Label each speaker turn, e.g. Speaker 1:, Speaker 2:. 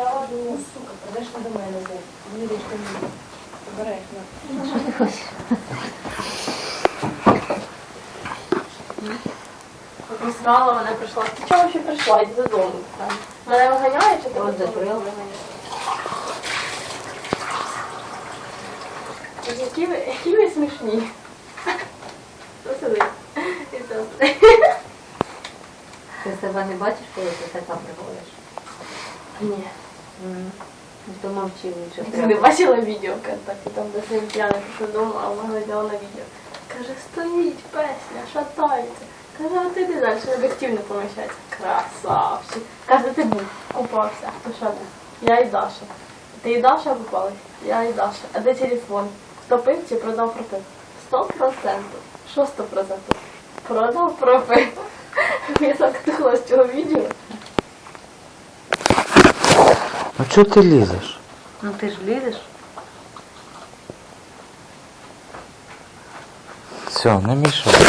Speaker 1: сказала, ну, сука, прийдеш не до мене. Вони річка не обережно.
Speaker 2: Що ти хочеш?
Speaker 1: Сказала, вона прийшла. Ти чого ще прийшла? Йди додому. Мене виганяє чи ти
Speaker 2: От закрила.
Speaker 1: Які ви, які ви смішні. І це.
Speaker 2: Ти себе не бачиш, коли ти така приходиш?
Speaker 1: Ні.
Speaker 2: То мовчи лучше.
Speaker 1: Ти не бачила відео в контакті, там де син п'яний пішов дому, а вона глядала на відео. Каже, стоїть песня, шатається. Каже, а ти де далі, об'єктив не поміщається. Красавчик. Каже, ти був, купався. А хто що не? Я і Даша. Ти і Даша купалась? Я і Даша. А де телефон? Хто пив чи продав пропив? Сто процентів. Що сто процентів? Продав пропив. Я так з цього відео.
Speaker 3: Ну чого ти лізеш?
Speaker 2: Ну ти ж лізеш.
Speaker 3: Все, не мішай.